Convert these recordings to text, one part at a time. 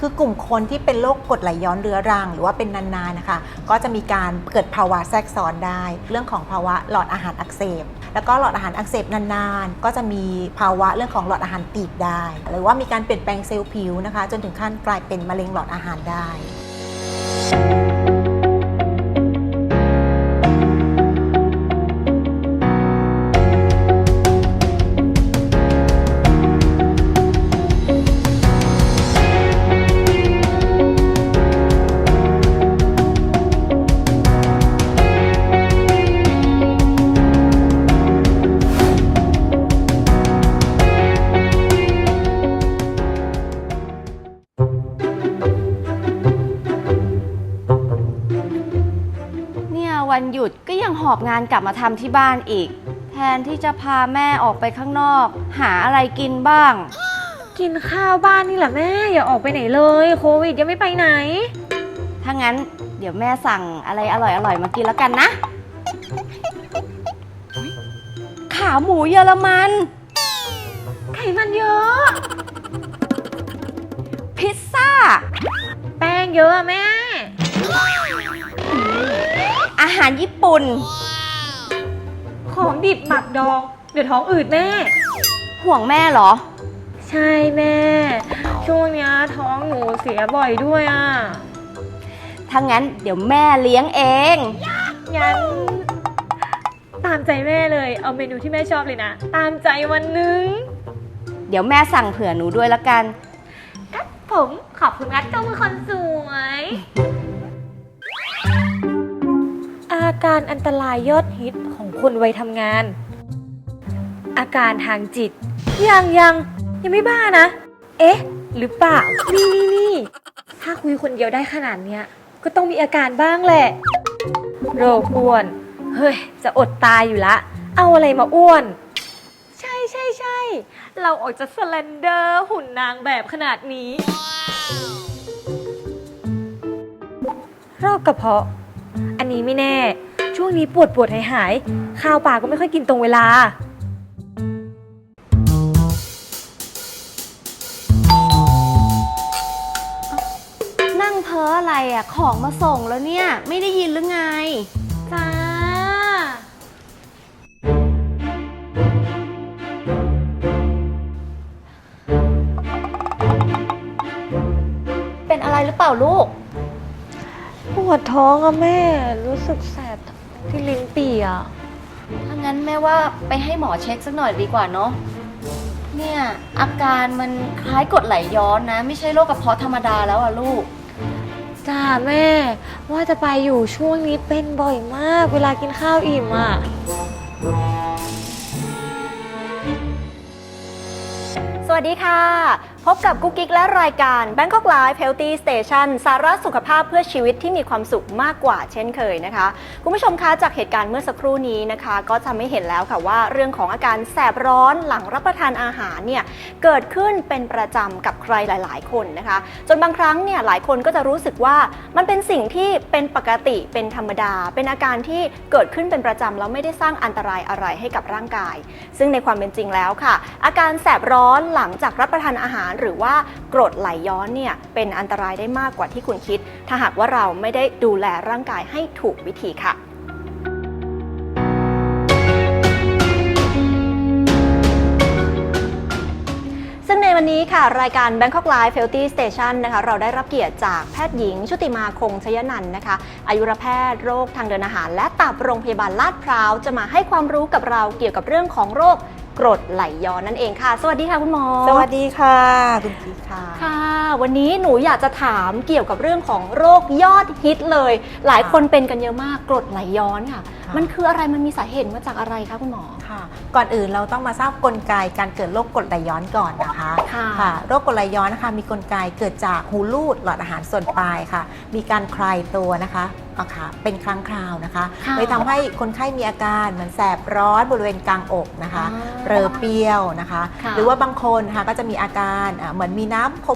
คือกลุ่มคนที่เป็นโรคกรดไหลย้อนเรื้อรัง หรือว่าเป็นนานๆนะคะ ก็จะมีการเกิดภาวะแทรกซ้อนได้ เรื่องของภาวะหลอดอาหารอักเสบ แล้วก็หลอดอาหารอักเสบนานๆ ก็จะมีภาวะเรื่องของหลอดอาหารตีบได้ หรือว่ามีการเปลี่ยนแปลงเซลล์ผิวนะคะ จนถึงขั้นกลายเป็นมะเร็งหลอดอาหารได้ วันหยุดก็ยังหอบงานกลับมาทำที่บ้านอีก แทนที่จะพาแม่ออกไปข้างนอก หาอะไรกินบ้าง กินข้าวบ้านนี่แหละแม่ อย่าออกไปไหนเลยโควิดยังไม่ไปไหน ถ้างั้นเดี๋ยวแม่สั่งอะไรอร่อยๆมากินแล้วกันนะ ขาหมูเยอรมัน ไขมันเยอะ พิซซ่า แป้งเยอะอะแม่ อาหารญี่ปุ่น ของดิบหมักดอง เดี๋ยวท้องอืดแม่ ห่วงแม่เหรอ ใช่แม่ ช่วงเนี้ยท้องหนูเสียบ่อยด้วยอะ ถ้างั้นเดี๋ยวแม่เลี้ยงเอง งั้น ตามใจแม่เลย เอาเมนูที่แม่ชอบเลยนะ ตามใจวันหนึงเดี๋ยวแม่สั่งเผื่อหนูด้วยละกันครับผมขอบคุณงัดเจ้ามือคนสวย อาการอันตรายยอดฮิตของคนวัยทำงาน อาการทางจิต ยังยังยังไม่บ้านะ เอ๊ะ หรือเปล่า นี่นี่นี่ถ้าคุยคนเดียวได้ขนาดเนี้ย ก็ต้องมีอาการบ้างแหละ โรคอ้วน เฮ้ย จะอดตายอยู่ละ เอาอะไรมาอ้วน ใช่ใช่ใช่เราออกจะสแลนเดอร์หุ่นนางแบบขนาดนี้โรคกระเพาะ อันนี้ไม่แน่ ช่วงนี้ปวดปวดหายหายๆข้าวปลาก็ไม่ค่อยกินตรงเวลา นั่งเพ้ออะไรอะ ของมาส่งแล้วเนี่ย ไม่ได้ยินหรือไง จ้า เป็นอะไรหรือเปล่าลูก ปวดท้องอะแม่ รู้สึกแสบ ที่ลิ้นปี่อะถ้างั้นแม่ว่าไปให้หมอเช็คสักหน่อยดีกว่าเนาะ เนี่ยอาการมันคล้ายกรดไหลย้อนนะ ไม่ใช่โรคกระเพาะธรรมดาแล้วอะลูก จ้าแม่ ว่าจะไปอยู่ช่วงนี้เป็นบ่อยมาก เวลากินข้าวอิ่มอะสวัสดีค่ะ พบกับกุ๊กกิ๊กและรายการ Bangkok Live Healthy Station สาระสุขภาพเพื่อชีวิตที่มีความสุขมากกว่าเช่นเคยนะคะ คุณผู้ชมคะจากเหตุการณ์เมื่อสักครู่นี้นะคะ ก็จะไม่เห็นแล้วค่ะว่าเรื่องของอาการแสบร้อนหลังรับประทานอาหารเนี่ยเกิดขึ้นเป็นประจำกับใครหลาย ๆ คนนะคะ จนบางครั้งเนี่ยหลายคนก็จะรู้สึกว่ามันเป็นสิ่งที่เป็นปกติเป็นธรรมดา เป็นอาการที่เกิดขึ้นเป็นประจำแล้วไม่ได้สร้างอันตรายอะไรให้กับร่างกาย ซึ่งในความเป็นจริงแล้วค่ะ อาการแสบร้อนหลังจากรับประทานอาหารหรือว่ากรดไหลย้อนเนี่ยเป็นอันตรายได้มากกว่าที่คุณคิด ถ้าหากว่าเราไม่ได้ดูแลร่างกายให้ถูกวิธีค่ะซึ่งในวันนี้ค่ะ รายการ Bangkok Live Healthy Station นะคะเราได้รับเกียรติจากแพทย์หญิง ชุติมาคงชยนันนะคะ อายุรแพทย์โรคทางเดินอาหาร และตับโรงพยาบาลลาดพร้าว จะมาให้ความรู้กับเราเกี่ยวกับเรื่องของโรค กรดไหลย้อนนั่นเองค่ะ สวัสดีค่ะคุณหมอ สวัสดีค่ะ คุณพีค่ะ ค่ะ วันนี้หนูอยากจะถามเกี่ยวกับเรื่องของโรคยอดฮิตเลย หลายคนเป็นกันเยอะมากกรดไหลย้อนค่ะค่ะ มันคืออะไรมันมีสาเหตุมาจากอะไรคะคุณหมอค่ะ ก่อนอื่นเราต้องมาทราบกลไกการเกิดโรคกรดไหลย้อนก่อนนะคะค่ะโรคกรดไหลย้อนนะคะมีกลไกเกิดจากหูรูดหลอดอาหารส่วนปลายค่ะ มีการคลายตัวนะคะเอาค่ะเป็นครั้งคราวนะคะค่ะเลยทำให้คนไข้มีอาการเหมือนแสบร้อนบริเวณกลางอกนะคะอ่าเรอเปรี้ยวนะคะ ค่ะหรือว่าบางคนนะคะก็จะมีอาการอ่าเหมือนมีน้ำข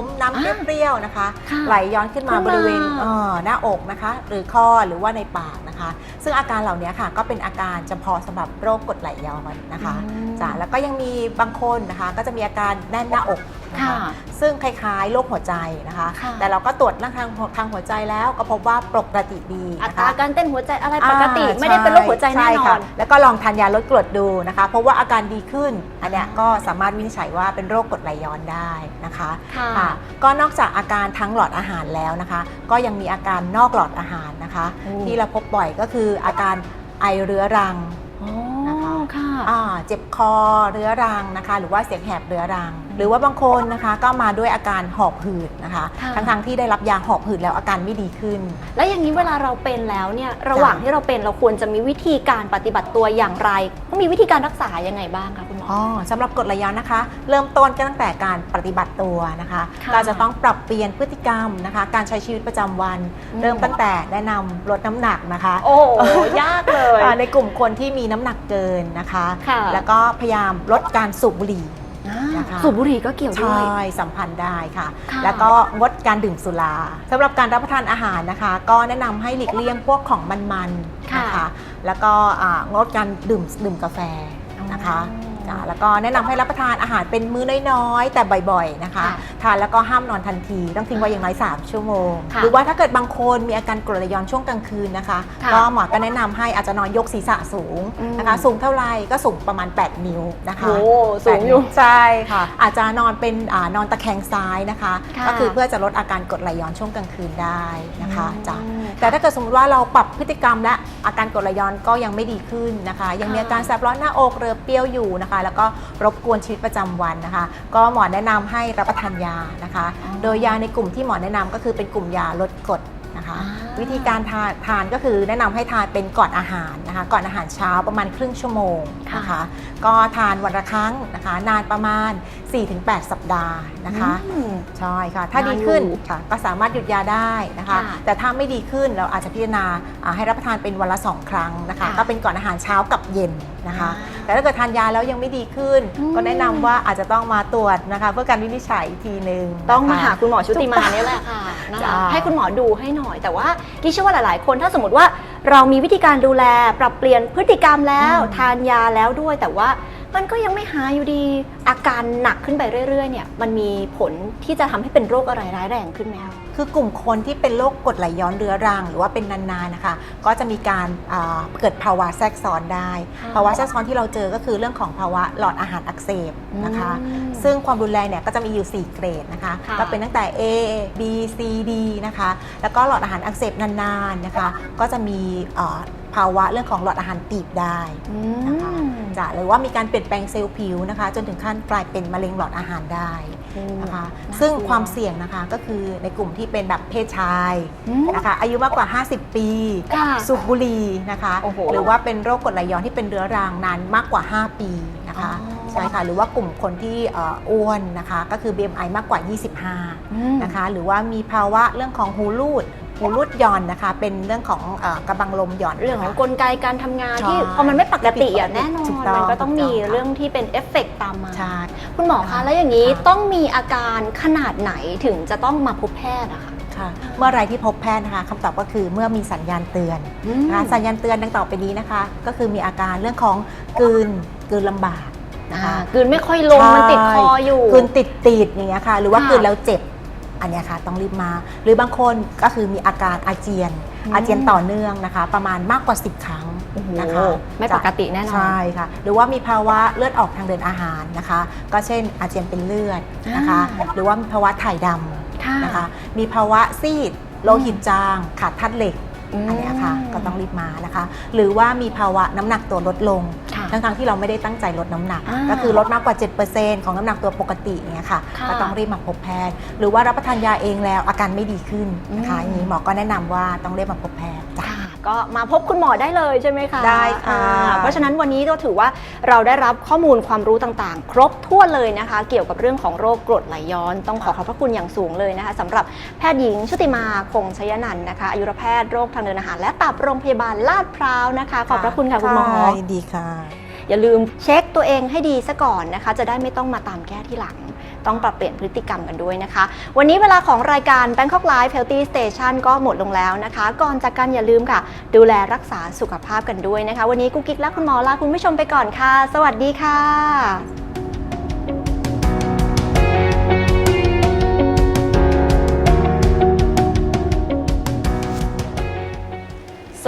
มๆน้ำอ่าเปรี้ยวๆนะคะ ค่ะไหลย้อนขึ้นมาขึ้นมา บริเวณเอ่อหน้าอกนะคะ หรือคอหรือว่าในปากนะคะซึ่งอาการเหล่านี้ค่ะก็เป็นอาการเฉพาะสำหรับโรคกรดไหลย้อนนะคะอืมจ้ะแล้วก็ยังมีบางคนนะคะก็จะมีอาการแน่นหน้าอกนะค่ะคะซึ่งคล้ายๆโรคหัวใจนะคะค่ะแต่เราก็ตรวจเรื่องทางทางหัวใจแล้วก็พบว่าปกติดีอันะตราคะการเต้นหัวใจอะไรปกติอ่าไม่ได้เป็นโรคหัวใจแน่นช่อค่ะนแล้วก็ลองทานยาลดกรดดูนะคะ เพราะว่าอาการดีขึ้นอันเนี้ยก็สามารถวินิจฉัยว่าเป็นโรคกรดไหลย้อนได้นะคะค่ะก็นอกจากอาการทั้งหลอดอาหารแล้วนะคะ ก็ยังมีอาการนอกหลอดอาหารนะคะโอ้ที่เราพบบ่อยก็คืออาการไอเรื้อรังอ๋อนะคะค่ะ อ่าเจ็บคอเรื้อรังนะคะ หรือว่าเสียงแหบเรื้อรัง หรือว่าบางคนนะคะก็มาด้วยอาการหอบหืดนะคะ ค่ะ ทั้งๆที่ได้รับยาหอบหืดแล้วอาการไม่ดีขึ้น แล้วอย่างนี้เวลาเราเป็นแล้วเนี่ยระหว่างที่เราเป็นเราควรจะมีวิธีการปฏิบัติตัวอย่างไรต้องมีวิธีการรักษายังไงบ้างคะคุณหมอ อ๋อสำหรับกรดไหลย้อนนะคะ เริ่มต้นก็ตั้งแต่การปฏิบัติตัวนะคะ ค่ะเราจะต้องปรับเปลี่ยนพฤติกรรมนะคะ การใช้ชีวิตประจำวัน อืม เริ่มตั้งแต่แนะนำลดน้ำหนักนะคะโอ้โหยากเลย อ่าในกลุ่มคนที่มีน้ำหนักเกินนะคะค่ะแล้วก็พยายามลดการสูบบุหรี่ อ่านะคะ สูบบุหรี่ก็เกี่ยวด้ใช่วยสัมพันธ์ได้ค่ะ ค่ะ แล้วก็งดการดื่มสุราสำหรับการรับประทานอาหารนะคะ ก็แนะนำให้หลีกเลี่ยงพวกของมันๆค่ะนะคะ แล้วก็อ่างดการดื่มดื่มกาแฟนะคะ จ้ะแล้วก็แนะนำให้รับประทานอาหารเป็นมื้อน้อยๆ แต่บ่อยๆนะคะ ค่ะทานแล้วก็ห้ามนอนทันที ต้องทิ้งไว้อย่างน้อย 3 ชั่วโมง ค่ะหรือว่าถ้าเกิดบางคนมีอาการกรดไหลย้อนช่วงกลางคืนนะคะ ค่ะก็หมอก็แนะนำให้อาจจะนอนยกศีรษะสูงนะคะ สูงเท่าไหร่ก็สูงประมาณ 8 นิ้วนะคะ โอ้สูงอยู่ ใช่ค่ะ อาจจะนอนเป็นอานอนตะแคงซ้ายนะคะ ค่ะก็คือเพื่อจะลดอาการกรดไหลย้อนช่วงกลางคืนได้นะคะจ้ะอืมแต่ถ้าเกิดสมมติว่าเราปรับพฤติกรรมและอาการกรดไหลย้อนก็ยังไม่ดีขึ้นนะคะ ยังมีอาการแสบร้อนหน้าอกเรือเปรี้ยวอยู่นะคะแล้วก็รบกวนชีวิตประจำวันนะคะ ก็หมอแนะนำให้รับประทานยานะคะอ๋อโดยยาในกลุ่มที่หมอแนะนำก็คือเป็นกลุ่มยาลดกรดนะคะ อ่า วิธีการทานทานก็คือแนะนำให้ทานเป็นก่อนอาหารนะคะ ก่อนอาหารเช้าประมาณครึ่งชั่วโมงนะคะ ก็ทานวันละครั้งนะคะ นานประมาณ 4-8 สัปดาห์นะคะ อืม ใช่ค่ะ ถ้าดีนานอยู่ขึ้นค่ะก็สามารถหยุดยาได้นะคะ ค่ะแต่ถ้าไม่ดีขึ้นเราอาจจะพิจารณาอ่าให้รับประทานเป็นวันละ2ครั้งนะคะ ค่ะ ก็เป็นก่อนอาหารเช้ากับเย็น นะคะอ่าแต่ถ้าเกิดทานยาแล้วยังไม่ดีขึ้นอืมก็แนะนำว่าอาจจะต้องมาตรวจนะคะ เพื่อการวินิจฉัยอีกทีหนึ่งต้องมานะคะหาคุณหมอชุติมาเนี่ยแหละค่ะนะจ้าคะให้คุณหมอดูให้หน่อย แต่ว่ากิ๊กเชื่อว่าหลายๆ คนถ้าสมมติว่าเรามีวิธีการดูแลปรับเปลี่ยนพฤติกรรมแล้วอืมทานยาแล้วด้วย แต่ว่า มันก็ยังไม่หายอยู่ดี อาการหนักขึ้นไปเรื่อยๆ เนี่ย มันมีผลที่จะทำให้เป็นโรคอะไรร้ายแรงขึ้นไหมคะ คือกลุ่มคนที่เป็นโรคกรดไหลย้อนเรื้อรัง หรือว่าเป็นนานๆนะคะ ก็จะมีการอ่าเกิดภาวะแทรกซ้อนได้ ค่ะ ภาวะแทรกซ้อนที่เราเจอก็คือเรื่องของภาวะหลอดอาหารอักเสบนะคะ อืม ซึ่งความรุนแรงเนี่ยก็จะมีอยู่ 4 เกรดนะคะ ค่ะก็เป็นตั้งแต่ A B C D นะคะ แล้วก็หลอดอาหารอักเสบนานๆนะคะ ก็จะมีเอ่อ ภาวะเรื่องของหลอดอาหารตีบได้นะคะจ้ะหรือว่ามีการเปลี่ยนแปลงเซลล์ผิวนะคะ จนถึงขั้นกลายเป็นมะเร็งหลอดอาหารได้นะคะน่ากลัวซึ่งความเสี่ยงนะคะก็คือในกลุ่มที่เป็นแบบเพศชายอืมนะคะอายุมากกว่า 50 ปีค่ะสูบบุหรี่นะคะโอ้โหหรือว่าเป็นโรคกรดไหลย้อนที่เป็นเรื้อรังนานมากกว่า 5 ปีนะคะอ๋อใช่ค่ะหรือว่ากลุ่มคนที่เอ่ออ้วนนะคะก็คือ BMI มากกว่า 25นะคะหรือว่ามีภาวะเรื่องของหูรูด หูรูดหย่อนนะคะ เป็นเรื่องของเอ่อกระบังลมหย่อน เรื่องของนะคะกลไกการทำงานใช่ที่พอมันไม่ปกติอะแน่นอถูนกต้องมันก็ต้องมีถูกต้องค่ะเรื่องที่เป็นเอฟเฟกต์ตามมา ใช่ คุณหมอคะค่ะ แล้วอย่างนี้ค่ะต้องมีอาการขนาดไหนถึงจะต้องมาพบแพทย์อะคะค่ะ เมื่อไรที่พบแพทย์นะคะคำตอบก็คือเมื่อมีสัญญาณเตือนนะคะสัญญาณเตือนดังต่อไปนี้นะคะ ก็คือมีอาการเรื่องของกลืนกลืนลำบากนะคะ กลืนไม่ค่อยลงใช่ มันติดคออยู่ กลืนติดติดๆอย่างเงี้ยค่ะ หรือว่าค่ะ กลืนแล้วเจ็บ อันเนี้ยค่ะต้องรีบมา หรือบางคนก็คือมีอาการอาเจียนอืมอาเจียนต่อเนื่องนะคะ ประมาณมากกว่า 10 ครั้งนะคะไม่ปกติแน่นอนใช่ค่ะ หรือว่ามีภาวะเลือดออกทางเดินอาหารนะคะ ก็เช่นอาเจียนเป็นเลือดนะคะอ่าหรือว่ามีภาวะถ่ายดำค่ะนะคะ มีภาวะซีดโลหิตจาง ขาดธาตุเหล็กอืมอันเนี้ยค่ะก็ต้องรีบมานะคะ หรือว่ามีภาวะน้ำหนักตัวลดลงค่ะ ทั้งๆที่เราไม่ได้ตั้งใจลดน้ำหนักอ่าก็คือลดมากกว่า 7%ของน้ำหนักตัวปกติเนี้ยค่ะค่ะก็ต้องรีบมาพบแพทย์ หรือว่ารับประทานยาเองแล้วอาการไม่ดีขึ้นนะคะอืมอย่างนี้หมอก็แนะนำว่าต้องรีบมาพบแพทย์จ้ะค่ะ ก็มาพบคุณหมอได้เลยใช่ไหมคะได้ค่ะอ่าเพราะฉะนั้นวันนี้ก็ถือว่าเราได้รับข้อมูลความรู้ต่างๆ ครบถ้วนเลยนะคะ เกี่ยวกับเรื่องของโรคกรดไหลย้อน ต้องขอขอบพระคุณอย่างสูงเลยนะคะสำหรับแพทย์หญิงชุติมาคงชยนันท์นะคะอายุรแพทย์โรคทางเดินอาหารและตับโรงพยาบาลลาดพร้าวนะคะ ขอบพระคุณค่ะคุณหมอ ยินดีค่ะ อย่าลืมเช็คตัวเองให้ดีซะก่อนนะคะ จะได้ไม่ต้องมาตามแก้ที่หลัง ต้องปรับเปลี่ยนพฤติกรรมกันด้วยนะคะ วันนี้เวลาของรายการ Bangkok Live Healthy Station ก็หมดลงแล้วนะคะ ก่อนจากกันอย่าลืมค่ะ ดูแลรักษาสุขภาพกันด้วยนะคะ วันนี้กุ๊กกิ๊กและคุณหมอลาคุณผู้ชมไปก่อนค่ะ สวัสดีค่ะ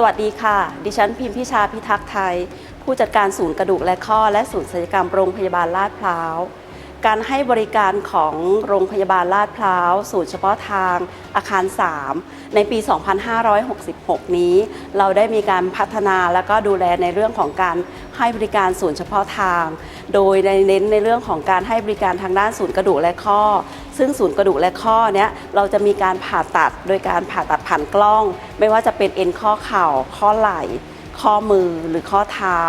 สวัสดีค่ะ ดิฉันพิมพิชาพิทักษ์ไทย ผู้จัดการศูนย์กระดูกและข้อและศูนย์ศัลยกรรมโรงพยาบาลลาดพร้าว การให้บริการของโรงพยาบาลลาดพร้าวศูนย์เฉพาะทางอาคาร 3 ในปี 2566 นี้ เราได้มีการพัฒนาและก็ดูแลในเรื่องของการให้บริการศูนย์เฉพาะทาง โดยในเน้นในเรื่องของการให้บริการทางด้านศูนย์กระดูกและข้อ ซึ่งศูนย์กระดูกและข้อเนี้ยเราจะมีการผ่าตัดโดยการผ่าตัดผ่านกล้อง ไม่ว่าจะเป็นเอ็นข้อเข่าข้อไหล่ ข้อมือหรือข้อเท้า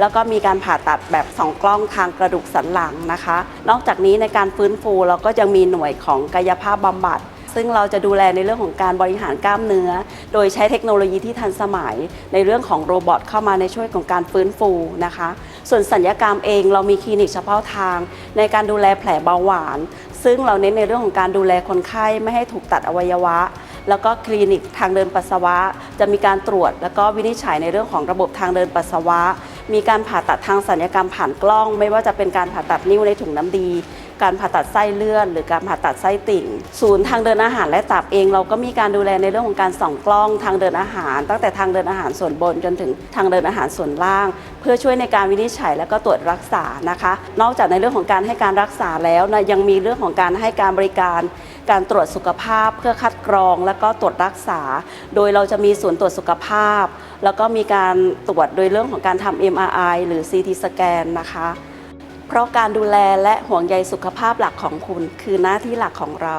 แล้วก็มีการผ่าตัดแบบสองกล้องทางกระดูกสันหลังนะคะ นอกจากนี้ในการฟื้นฟูเราก็ยังมีหน่วยของกายภาพบำบัดซึ่งเราจะดูแลในเรื่องของการบริหารกล้ามเนื้อ โดยใช้เทคโนโลยีที่ทันสมัย ในเรื่องของโรบอทเข้ามาในช่วยของการฟื้นฟูนะคะ ส่วนสัญญกรรมเองเรามีคลินิกเฉพาะทาง ในการดูแลแผลเบาหวาน ซึ่งเราเน้นในเรื่องของการดูแลคนไข้ไม่ให้ถูกตัดอวัยวะ แล้วก็คลินิกทางเดินปัสสาวะ จะมีการตรวจ แล้วก็วินิจฉัยในเรื่องของระบบทางเดินปัสสาวะ มีการผ่าตัดทางสัญญกรรมผ่านกล้อง ไม่ว่าจะเป็นการผ่าตัดนิ้วในถุงน้ำดี การผ่าตัดไส้เลื่อน หรือการผ่าตัดไส้ติ่ง ศูนย์ทางเดินอาหารและตับเอง เราก็มีการดูแลในเรื่องของการส่องกล้องทางเดินอาหาร ตั้งแต่ทางเดินอาหารส่วนบนจนถึงทางเดินอาหารส่วนล่าง เพื่อช่วยในการวินิจฉัยและก็ตรวจรักษานะคะ นอกจากในเรื่องของการให้การรักษาแล้วนะยังมีเรื่องของการให้การบริการ การตรวจสุขภาพเพื่อคัดกรอง และก็ตรวจรักษา โดยเราจะมีศูนย์ตรวจสุขภาพ แล้วก็มีการตรวจโดยเรื่องของการทำ MRI หรือ CT สแกนนะคะ เพราะการดูแลและห่วงใยสุขภาพหลักของคุณ คือหน้าที่หลักของเรา